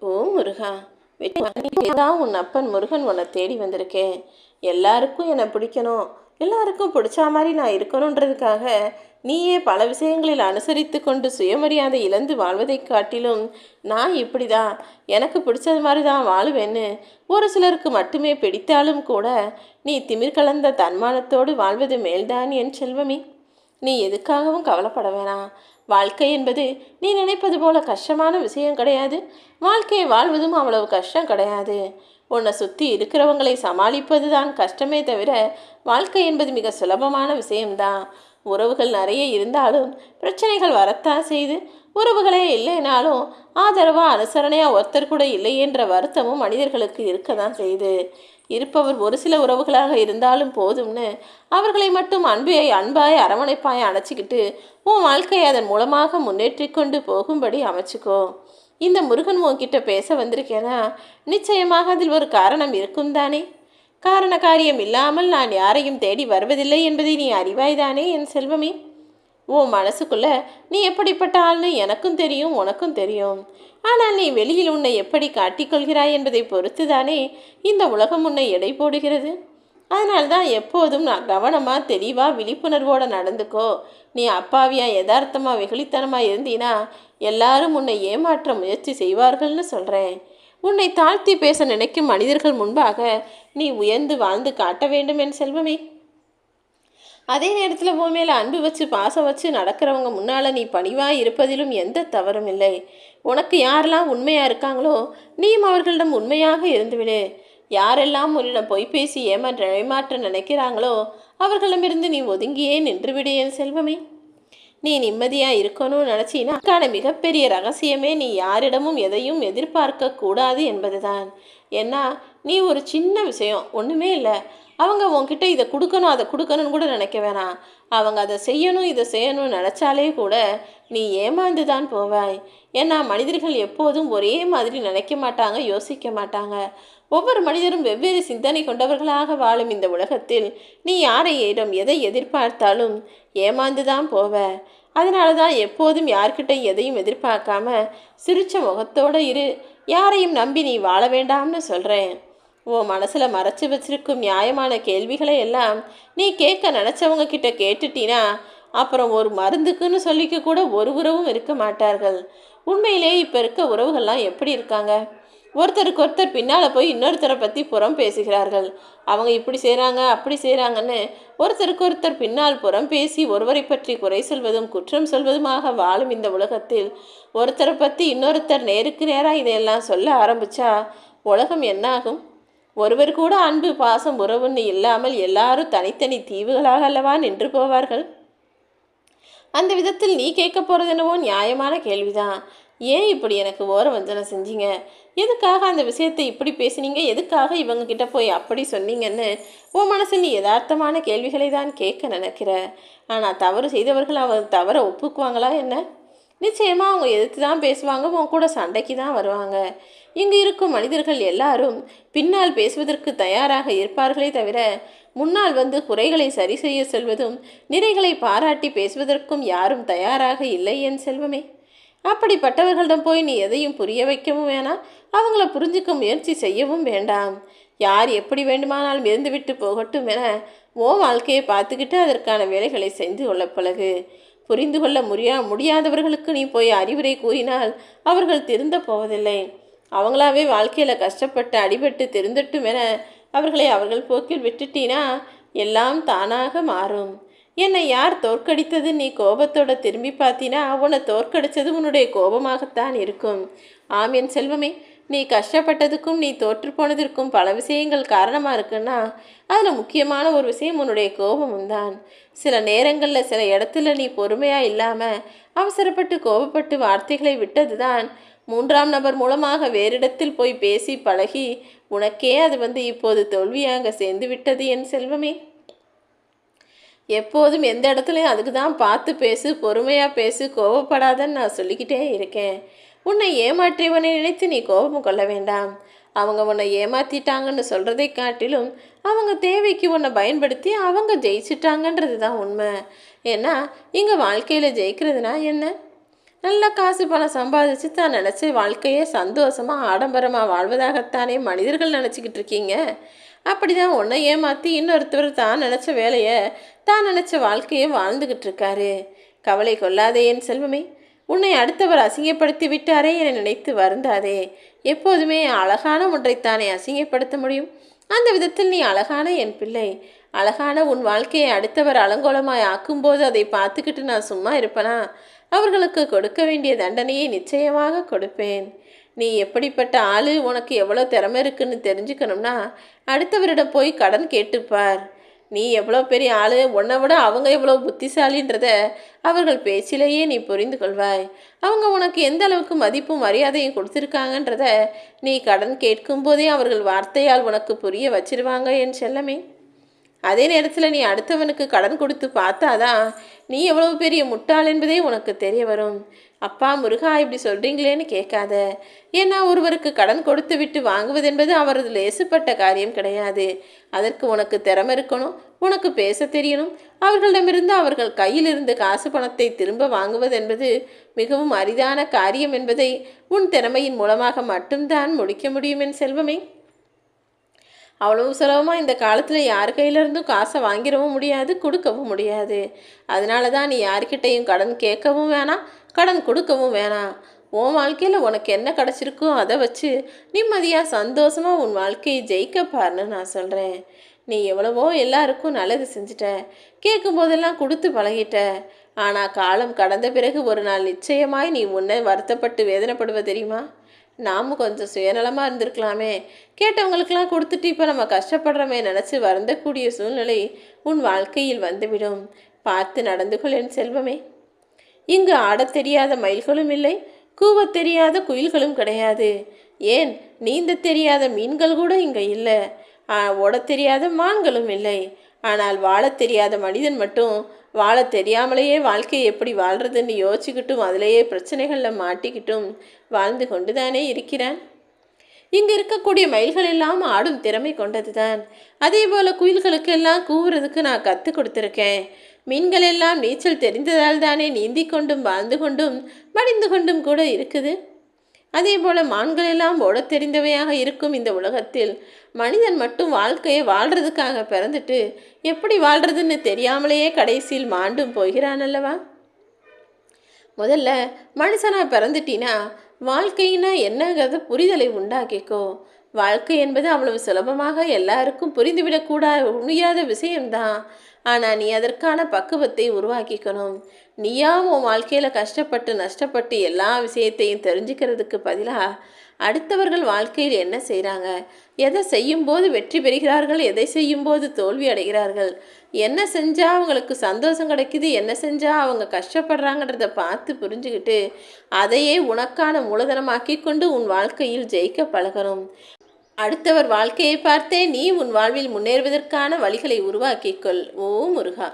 ஓ முருகா. வெற்றி தான் உன் அப்பன் முருகன் உன்னை தேடி வந்திருக்கேன் எல்லாருக்கும் என்னை பிடிக்கணும். எல்லாருக்கும் பிடிச்ச மாதிரி நான் இருக்கணுன்றதுக்காக நீயே பல விஷயங்களில் அனுசரித்து கொண்டு சுயமரியாதை இழந்து வாழ்வதைக் காட்டிலும் நான் இப்படி தான் எனக்கு பிடிச்சது மாதிரி தான் வாழுவேன்னு ஒரு சிலருக்கு மட்டுமே பிடித்தாலும் கூட நீ திமிர் கலந்த தன்மானத்தோடு வாழ்வது மேல்தான் என் செல்வமே. நீ எதுக்காகவும் கவலைப்பட வேணாம். வாழ்க்கை என்பது நீ நினைப்பது போல கஷ்டமான விஷயம் கிடையாது. வாழ்க்கையை வாழ்வதும் அவ்வளவு கஷ்டம் கிடையாது. உன்னை சுற்றி இருக்கிறவங்களை சமாளிப்பது தான் கஷ்டமே தவிர வாழ்க்கை என்பது மிக சுலபமான விஷயம்தான். உறவுகள் நிறைய இருந்தாலும் பிரச்சனைகள் வரத்தான் செய்து உறவுகளே இல்லைனாலும் ஆதரவாக அனுசரணையாக ஒருத்தர் கூட இல்லை என்ற வருத்தமும் மனிதர்களுக்கு இருக்க தான் செய்யுது. இருப்பவர் ஒரு சில உறவுகளாக இருந்தாலும் போதும்னு அவர்களை மட்டும் அன்பையை அன்பாய் அரவணைப்பாய் அணைச்சிக்கிட்டு உன் வாழ்க்கையை அதன் மூலமாக முன்னேற்றி கொண்டு போகும்படி அமைச்சுக்கோ. இந்த முருகன் உன்கிட்ட பேச வந்திருக்கேனா? நிச்சயமாக அதில் ஒரு காரணம் இருக்கும் தானே? காரண காரியம் இல்லாமல் நான் யாரையும் தேடி வருவதில்லை என்பதை நீ அறிவாய்தானே என் செல்வமே? உன் மனசுக்குள்ள நீ எப்படிப்பட்ட ஆள்னு எனக்கும் தெரியும் உனக்கும் தெரியும். ஆனால் நீ வெளியில் உன்னை எப்படி காட்டிக்கொள்கிறாய் என்பதை பொறுத்துதானே இந்த உலகம் உன்னை எடை போடுகிறது. அதனால்தான் எப்போதும் நான் கவனமாக தெளிவாக விழிப்புணர்வோடு நடந்துக்கோ. நீ அப்பாவியா யதார்த்தமாக வெகுளித்தனமாக இருந்தீனா எல்லாரும் உன்னை ஏமாற்ற முயற்சி செய்வார்கள்னு சொல்கிறேன் உன்னை தாழ்த்தி பேச நினைக்கும் மனிதர்கள் முன்பாக நீ உயர்ந்து வாழ்ந்து காட்ட வேண்டும் என் செல்வமே. அதே நேரத்தில் உன் மேலே அன்பு வச்சு பாசம் வச்சு நடக்கிறவங்க முன்னால் நீ பணிவாக இருப்பதிலும் எந்த தவறும் இல்லை. உனக்கு யாரெல்லாம் உண்மையாக இருக்காங்களோ நீயும் அவர்களிடம் உண்மையாக இருந்துவிடு யாரெல்லாம் உன்னிடம் பொய்பேசி ஏமாற்ற ஏமாற்ற நினைக்கிறாங்களோ அவர்களிடமிருந்து நீ ஒதுங்கியே நின்றுவிடு என் செல்வமே. நீ நிம்மதியாக இருக்கணும்னு நினச்சினா அதுக்கான மிகப்பெரிய ரகசியமே நீ யாரிடமும் எதையும் எதிர்பார்க்க கூடாது என்பதுதான். ஏன்னா நீ ஒரு சின்ன விஷயம் ஒன்றுமே இல்லை. அவங்க உன்கிட்ட இதை கொடுக்கணும் அதை கொடுக்கணும்னு கூட நினைக்க வேணாம். அவங்க அதை செய்யணும் இதை செய்யணும்னு நினச்சாலே கூட நீ ஏமாந்து தான் போவாய். ஏன்னா மனிதர்கள் எப்போதும் ஒரே மாதிரி நினைக்க மாட்டாங்க யோசிக்க மாட்டாங்க. ஒவ்வொரு மனிதரும் வெவ்வேறு சிந்தனை கொண்டவர்களாக வாழும் இந்த உலகத்தில் நீ யாரையிடம் எதை எதிர்பார்த்தாலும் ஏமாந்து தான் போவ. அதனால தான் எப்போதும் யார்கிட்ட எதையும் எதிர்பார்க்காம சிரிச்ச முகத்தோடு இரு. யாரையும் நம்பி நீ வாழ வேண்டாம்னு சொல்கிறேன் உன் மனசில் மறைச்சி வச்சிருக்கும் நியாயமான கேள்விகளை எல்லாம் நீ கேட்க நினச்சவங்க கிட்ட கேட்டுட்டீனா அப்புறம் ஒரு மருந்துக்குன்னு சொல்லிக்க கூட ஒரு உறவும் இருக்க மாட்டார்கள். உண்மையிலே இப்போ இருக்க உறவுகள்லாம் எப்படி இருக்காங்க? ஒருத்தருக்கு ஒருத்தர் பின்னால் போய் இன்னொருத்தரை பற்றி புறம் பேசுகிறார்கள். அவங்க இப்படி செய்கிறாங்க அப்படி செய்கிறாங்கன்னு ஒருத்தருக்கு ஒருத்தர் பின்னால் புறம் பேசி ஒருவரை பற்றி குறை சொல்வதும் குற்றம் சொல்வதுமாக வாழும் இந்த உலகத்தில் ஒருத்தரை பற்றி இன்னொருத்தர் நேருக்கு நேராக இதையெல்லாம் சொல்ல ஆரம்பித்தா உலகம் என்னாகும்? ஒருவர் கூட அன்பு பாசம் உறவுன்னு இல்லாமல் எல்லாரும் தனித்தனி தீவுகளாக அல்லவா நின்று போவார்கள்? அந்த விதத்தில் நீ கேட்க போகிறது என்னவோ நியாயமான கேள்விதான். ஏன் இப்படி எனக்கு ஓர வஞ்சனை செஞ்சீங்க? எதுக்காக அந்த விஷயத்தை இப்படி பேசுனீங்க? எதுக்காக இவங்க கிட்ட போய் அப்படி சொன்னீங்கன்னு உன் மனசில் நீ யதார்த்தமான கேள்விகளை தான் கேட்க நினைக்கிற. ஆனால் தவறு செய்தவர்கள் அவர் தவற ஒப்புக்குவாங்களா என்ன? நிச்சயமாக அவங்க எதிர்த்து தான் பேசுவாங்க உன் கூட சண்டைக்கு தான் வருவாங்க. இங்கு இருக்கும் மனிதர்கள் எல்லாரும் பின்னால் பேசுவதற்கு தயாராக இருப்பார்களே தவிர முன்னால் வந்து குறைகளை சரி செய்ய சொல்வதும் நிறைகளை பாராட்டி பேசுவதற்கும் யாரும் தயாராக இல்லை என் செல்வமே. அப்படிப்பட்டவர்களிடம் போய் நீ எதையும் புரிய வைக்கவும் வேணாம் அவங்கள புரிஞ்சுக்க முயற்சி செய்யவும் வேண்டாம். யார் எப்படி வேண்டுமானாலும் இருந்துவிட்டு போகட்டும் என ஓ வாழ்க்கையை பார்த்துக்கிட்டு அதற்கான வேலைகளை செய்து கொள்ள பழகு. புரிந்து கொள்ள முடியா முடியாதவர்களுக்கு நீ போய் அறிவுரை கூறினால் அவர்கள் திருந்த போவதில்லை. அவங்களாவே வாழ்க்கையில் கஷ்டப்பட்டு அடிபட்டு திருந்தட்டும் என அவர்களை அவர்கள் போக்கில் விட்டுட்டீனா எல்லாம் தானாக மாறும். என்னை யார் தோற்கடித்தது? நீ கோபத்தோட திரும்பி பார்த்தீனா உன்னை தோற்கடித்தது உன்னுடைய கோபமாகத்தான் இருக்கும். ஆம் என் செல்வமே. நீ கஷ்டப்பட்டதுக்கும் நீ தோற்று போனதற்கும் பல விஷயங்கள் காரணமாக இருக்குன்னா அதில் முக்கியமான ஒரு விஷயம் உன்னுடைய கோபமும் தான் சில நேரங்களில் சில இடத்துல நீ பொறுமையாக இல்லாமல் அவசரப்பட்டு கோபப்பட்டு வார்த்தைகளை விட்டது தான் மூன்றாம் நபர் மூலமாக வேறிடத்தில் போய் பேசி பழகி உனக்கே அது வந்து இப்போது தோல்வியாக சேர்ந்து விட்டது என் செல்வமே. எப்போதும் எந்த இடத்துலையும் அதுக்கு தான் பார்த்து பேசு பொறுமையாக பேசு கோவப்படாதன்னு நான் சொல்லிக்கிட்டே இருக்கேன். உன்னை ஏமாற்றியவனை நினைத்து நீ கோபம் கொள்ள வேண்டாம். அவங்க உன்னை ஏமாற்றிட்டாங்கன்னு சொல்கிறதை காட்டிலும் அவங்க தேவைக்கு உன்னை பயன்படுத்தி அவங்க ஜெயிச்சிட்டாங்கன்றது தான் உண்மை. ஏன்னா இங்கே வாழ்க்கையில் ஜெயிக்கிறதுனா என்ன? நல்ல காசு பணம் சம்பாதிச்சு தான் நினச்சி வாழ்க்கையே சந்தோஷமாக ஆடம்பரமாக வாழ்வதாகத்தானே மனிதர்கள் நினச்சிக்கிட்டு இருக்கீங்க? அப்படிதான் உன்னை ஏமாற்றி இன்னொருத்தவர் தான் நினச்ச வேலையை தான் நினச்ச வாழ்க்கையை வாழ்ந்துக்கிட்டு இருக்காரு. கவலை கொள்ளாதே என் செல்வமே. உன்னை அடுத்தவர் அசிங்கப்படுத்தி விட்டாரே என நினைத்து வருந்தாதே. எப்போதுமே அழகான ஒன்றைத்தானே அசிங்கப்படுத்த முடியும். அந்த விதத்தில் நீ அழகான என் பிள்ளை. அழகான உன் வாழ்க்கையை அடுத்தவர் அலங்கோலமாய் ஆக்கும்போது அதை பார்த்துக்கிட்டு நான் சும்மா இருப்பனா? அவர்களுக்கு கொடுக்க வேண்டிய தண்டனையை நிச்சயமாக கொடுப்பேன். நீ எப்படிப்பட்ட ஆள்? உனக்கு எவ்வளோ திறமை இருக்குன்னு தெரிஞ்சுக்கணும்னா அடுத்தவரிடம் போய் கடன் கேட்டுப்பார். நீ எவ்வளோ பெரிய ஆள்? உன்னை விட அவங்க எவ்வளோ புத்திசாலின்றத அவர்கள் பேச்சிலேயே நீ புரிந்து கொள்வாய். அவங்க உனக்கு எந்த அளவுக்கு மதிப்பும் மரியாதையும் கொடுத்துருக்காங்கன்றத நீ கடன் கேட்கும்போதே அவர்கள் வார்த்தையால் உனக்கு புரிய வச்சிருவாங்க என் செல்லமே. அதே நேரத்தில் நீ அடுத்தவனுக்கு கடன் கொடுத்து பார்த்தாதான் நீ எவ்வளவு பெரிய முட்டாள் என்பதே உனக்கு தெரிய வரும். அப்பா முருகா இப்படி சொல்கிறீங்களேன்னு கேட்காத. ஏன்னா ஒருவருக்கு கடன் கொடுத்து விட்டு வாங்குவது என்பது அவரது லேசுப்பட்ட காரியம் கிடையாது. அதற்கு உனக்கு திறமை இருக்கணும் உனக்கு பேச தெரியணும். அவர்களிடமிருந்து அவர்கள் கையிலிருந்து காசு பணத்தை திரும்ப வாங்குவது என்பது மிகவும் அரிதான காரியம் என்பதை உன் திறமையின் மூலமாக மட்டும்தான் முடிக்க முடியும் என் செல்வமே. அவ்வளவு சுலபமாக இந்த காலத்தில் யார் கையிலேருந்தும் காசை வாங்கிடவும் முடியாது கொடுக்கவும் முடியாது. அதனால தான் நீ யார்கிட்டையும் கடன் கேட்கவும் வேணாம் கடன் கொடுக்கவும் வேணாம். உன் வாழ்க்கையில் உனக்கு என்ன கிடச்சிருக்கோ அதை வச்சு நிம்மதியாக சந்தோஷமாக உன் வாழ்க்கையை ஜெயிக்க பாருன்னு நான் சொல்கிறேன் நீ எவ்வளவோ எல்லாருக்கும் நல்லது செஞ்சுட்ட. கேட்கும் போதெல்லாம் கொடுத்து பழகிட்ட. ஆனால் காலம் கடந்த பிறகு ஒரு நாள் நிச்சயமாய் நீ உன்னை வருத்தப்பட்டு வேதனைப்படுவ தெரியுமா? நாமும் கொஞ்சம் சுயநலமாக இருந்திருக்கலாமே. கேட்டவங்களுக்கெல்லாம் கொடுத்துட்டு இப்போ நம்ம கஷ்டப்படுறோமே நினச்சி வருந்தக்கூடிய சூழ்நிலை உன் வாழ்க்கையில் வந்துவிடும். பார்த்து நடந்து கொள் என் செல்வமே. இங்கு ஆடத் தெரியாத மயில்களும் இல்லை கூவத் தெரியாத குயில்களும் கிடையாது. ஏன்? நீந்த தெரியாத மீன்கள் கூட இங்கே இல்லை. ஓடத் தெரியாத மான்களும் இல்லை. ஆனால் வாழத் தெரியாத மனிதன் மட்டும் வாழ தெரியாமலேயே வாழ்க்கையை எப்படி வாழ்கிறதுன்னு யோசிச்சுக்கிட்டும் அதிலேயே பிரச்சனைகளில் மாட்டிக்கிட்டும் வாழ்ந்து கொண்டு தானே இருக்கிறான். இங்கு இருக்கக்கூடிய மயில்கள் எல்லாம் ஆடும் திறமை கொண்டதுதான். அதே போல் குயில்களுக்கெல்லாம் கூவுறதுக்கு நான் கற்றுக் கொடுத்துருக்கேன். மீன்கள் எல்லாம் நீச்சல் தெரிந்ததால் தானே நீந்தி கொண்டும் வாழ்ந்து கொண்டும் மடிந்து கொண்டும் கூட இருக்குது. அதே போல மான்கள் எல்லாம் ஓடத் தெரிந்தவையாக இருக்கும் இந்த உலகத்தில். மனிதன் மட்டும் வாழ்க்கையை வாழ்றதுக்காக பிறந்துட்டு எப்படி வாழ்றதுன்னு தெரியாமலேயே கடைசியில் மாண்டும் போகிறான் அல்லவா? முதல்ல மனுஷனாக பிறந்துட்டினா வாழ்க்கைனா என்னங்கிறத புரிதலை உண்டாக்கிக்கோ. வாழ்க்கை என்பது அவ்வளவு சுலபமாக எல்லாருக்கும் புரிந்துவிடக்கூடா முடியாத விஷயம்தான். ஆனால் நீ அதற்கான பக்குவத்தை உருவாக்கிக்கணும். நீயா உன் வாழ்க்கையில் கஷ்டப்பட்டு நஷ்டப்பட்டு எல்லா விஷயத்தையும் தெரிஞ்சுக்கிறதுக்கு பதிலாக அடுத்தவர்கள் வாழ்க்கையில் என்ன செய்கிறாங்க எதை செய்யும்போது வெற்றி பெறுகிறார்கள்? எதை செய்யும்போது தோல்வி அடைகிறார்கள்? என்ன செஞ்சால் அவங்களுக்கு சந்தோஷம் கிடைக்குது? என்ன செஞ்சால் அவங்க கஷ்டப்படுறாங்கன்றத பார்த்து புரிஞ்சுக்கிட்டு அதையே உனக்கான மூலதனமாக்கி கொண்டு உன் வாழ்க்கையில் ஜெயிக்க பழகணும். அடுத்தவர் வாழ்க்கையை பார்த்தே நீ உன் வாழ்வில் முன்னேறுவதற்கான வழிகளை உருவாக்கிக்கொள் ஓ முருகா.